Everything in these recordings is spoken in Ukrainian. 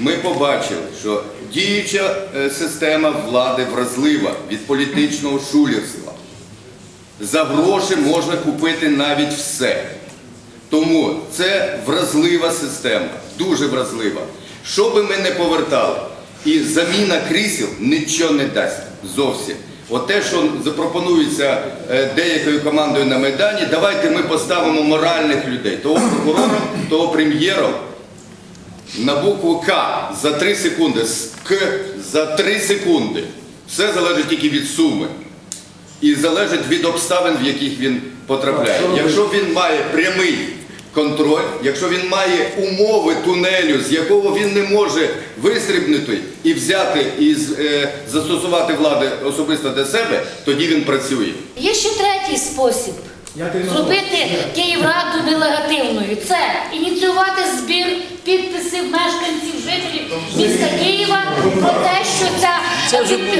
ми побачили, що діюча е, система влади вразлива від політичного шулерства. За гроші можна купити навіть все. Тому це вразлива система, дуже вразлива. Що би ми не повертали, і заміна крісел нічого не дасть зовсім. От те, що запропонується е, деякою командою на Майдані, давайте ми поставимо моральних людей, того прокурора, того прем'єра на букву К за 3 секунди, з К за 3 секунди. Все залежить тільки від суми. І залежить від обставин, в яких він потрапляє. Якщо він має прямий контроль, якщо він має умови тунелю, з якого він не може вистрибнути і взяти і з- е, застосувати влади особисто для себе, тоді він працює. Є ще третій спосіб зробити Київраду нелегативною. Це ініціювати збір підписів мешканців, жителів міста Києва про те, що ця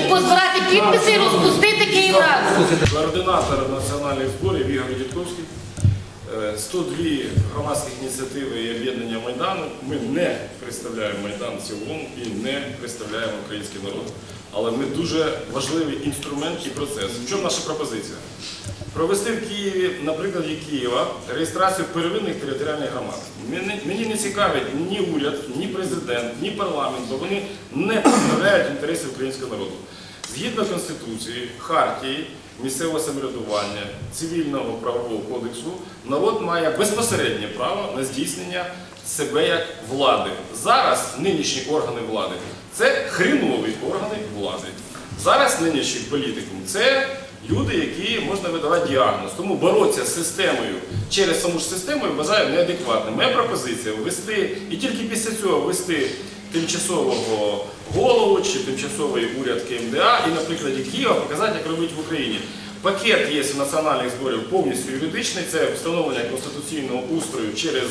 позбирати підписи і розпустити Київраду. Координатор національних зборів Ігор Дідковський. Е, 102 громадських ініціативи і об'єднання Майдану. Ми не представляємо Майдан в цілому і не представляємо український народ. Але ми дуже важливий інструмент і процес. В чому наша пропозиція? Провести в Києві, на прикладі Києва, реєстрацію первинних територіальних громад. Мені не цікавить ні уряд, ні президент, ні парламент, бо вони не представляють інтереси українського народу. Згідно Конституції, Хартії, місцевого самоврядування, цивільного правового кодексу, народ має безпосереднє право на здійснення себе як влади. Зараз нинішні органи влади це хрінові органи влади. Зараз нинішній політикум це люди, які можна видавати діагноз. Тому боротися з системою через саму ж систему я вважаю неадекватним. Моя пропозиція ввести і тільки після цього ввести тимчасового голову чи тимчасовий уряд КМДА і на прикладі Києва показати, як робити в Україні. Пакет є у національних зборів повністю юридичний, це встановлення конституційного устрою через,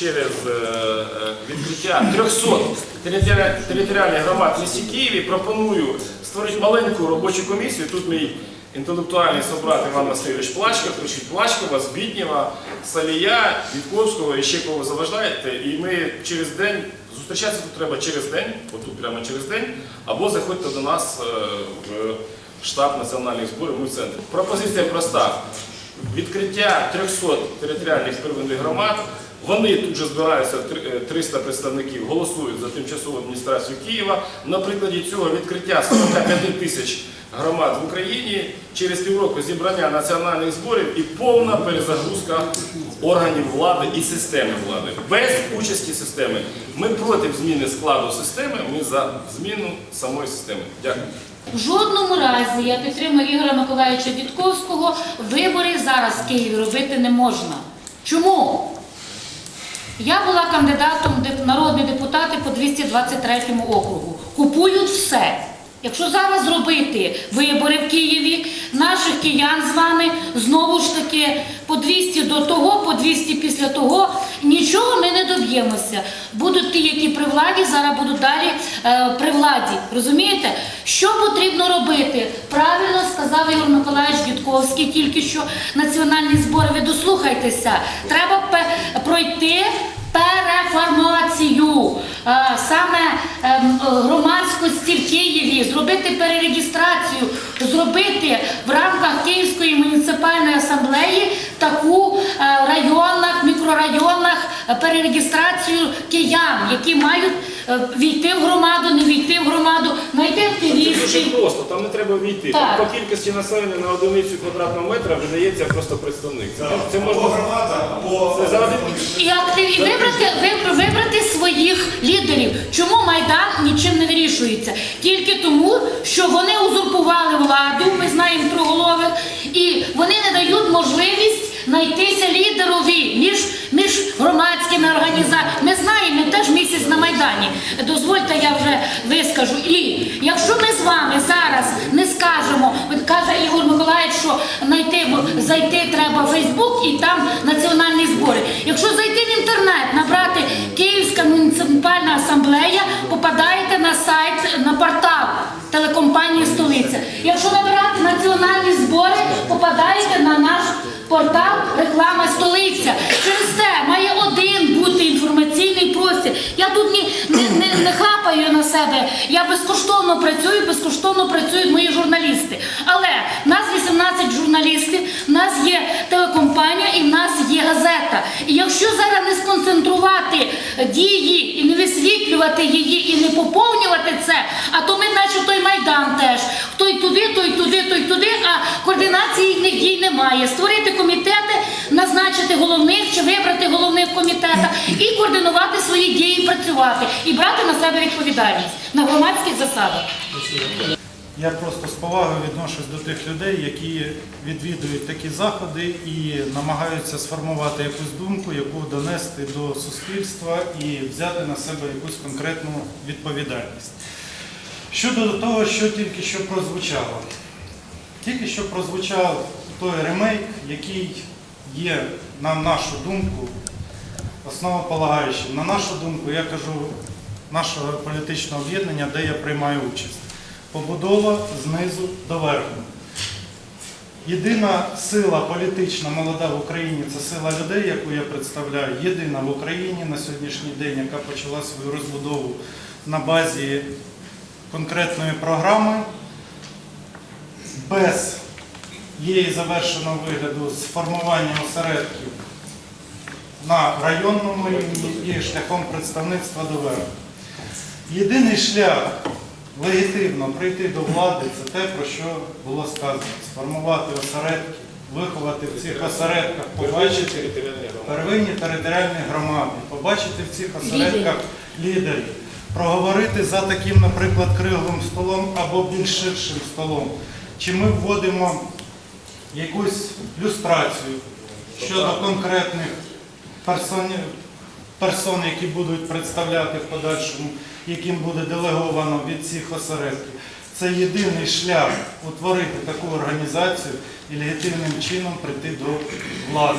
через е, е, відкриття 300 територіальних громад в місті Києві. Пропоную створити маленьку робочу комісію. Тут мій інтелектуальний собрат Іван Васильович Плачков, пишіть Плачкова, Збітнєва, Салія, Вітковського і ще кого заважаєте. І ми через день зустрічатися тут треба через день, отут прямо через день, або заходьте до нас е, в штаб національних зборів. Ми в центрі. Пропозиція проста. Відкриття 300 територіальних первинних громад. Вони тут же збираються е, 300 представників, голосують за тимчасову адміністрацію Києва. На прикладі цього відкриття 45 тисяч громад в Україні через півроку зібрання національних зборів і повна перезагрузка органів влади і системи влади без участі системи. Ми проти зміни складу системи. Ми за зміну самої системи. Дякую. В жодному разі я підтримую Ігоря Миколаївича Дідковського. Вибори зараз в Києві робити не можна. Чому? Я була кандидатом народний депутати по 223 округу. Купують все. Якщо зараз зробити вибори в Києві, наших киян з вами знову ж таки по 200 до того, по 200 після того, нічого ми не доб'ємося. Будуть ті, які при владі, зараз будуть далі е, при владі. Розумієте? Що потрібно робити? Правильно сказав Ігор Миколаївич Дідковський, тільки що національні збори. Ви дослухайтеся. Треба пройти переформацію е, саме ем, е, громадськості в Києві, зробити перерегістрацію, зробити в рамках Київської муніципальної асамблеї таку е, районах, мікрорайонах перерегістрацію киян, які мають е, війти в громаду, не війти в громаду, знайти Це дуже просто, там не треба війти. Так. Там по кількості населення на одиницю квадратного метра видається просто представник. Це, це можна це за один І актив і вибрати, вибр- вибрати своїх лідерів. Чому Майдан нічим не вирішується? Тільки тому, що вони узурпували владу, ми знаємо троголових, і вони не дають можливість знайтися лідерові між, між громадськими організаціями. Ми знаємо, ми теж місяць на Майдані. Дозвольте, я вже вискажу. І якщо ми з вами зараз не скажемо, каже Ігор Миколаївич, що знайти, зайти треба в Фейсбук і там національні збори. Якщо зайти в інтернет, набрати Київська муніципальна асамблея, попадаєте на сайт, на портал телекомпанії Столиця. Якщо набирати національні збори, попадаєте на наш портал Реклама Столиця. Через це має один бути інформаційний інформаційний простір. Я тут ні, не, не, не хапаю на себе. Я безкоштовно працюю, безкоштовно працюють мої журналісти. Але в нас 18 журналістів, в нас є телекомпанія і в нас є газета. І якщо зараз не сконцентрувати дії і не висвітлювати її, і не поповнювати це, а то ми, наче той майдан теж. Хто й туди, туди, той туди, а координації дій немає. Створити комітети, назначити головних чи вибрати головних в комітетах і координувати свої дії, працювати і брати на себе відповідальність на громадських засадах. Я просто з повагою відношусь до тих людей, які відвідують такі заходи і намагаються сформувати якусь думку, яку донести до суспільства і взяти на себе якусь конкретну відповідальність. Щодо того, що тільки що прозвучало. Тільки що прозвучав той ремейк, який є, на нашу думку, основополагаючим. На нашу думку, я кажу нашого політичного об'єднання, де я приймаю участь. Побудова знизу до верху. Єдина сила політична молода в Україні це сила людей, яку я представляю. Єдина в Україні на сьогоднішній день, яка почала свою розбудову на базі конкретної програми, без її завершеного вигляду з формуванням осередків на районному рівні і шляхом представництва до верху. Єдиний шлях легітимно прийти до влади це те, про що було сказано. Сформувати осередки, виховати в цих осередках, побачити первинні територіальні громади, побачити в цих осередках лідерів, проговорити за таким, наприклад, круглим столом або більш ширшим столом, чи ми вводимо якусь люстрацію щодо конкретних персон, персон, які будуть представляти в подальшому, яким буде делеговано від цих осередків. Це єдиний шлях утворити таку організацію і легітимним чином прийти до влади.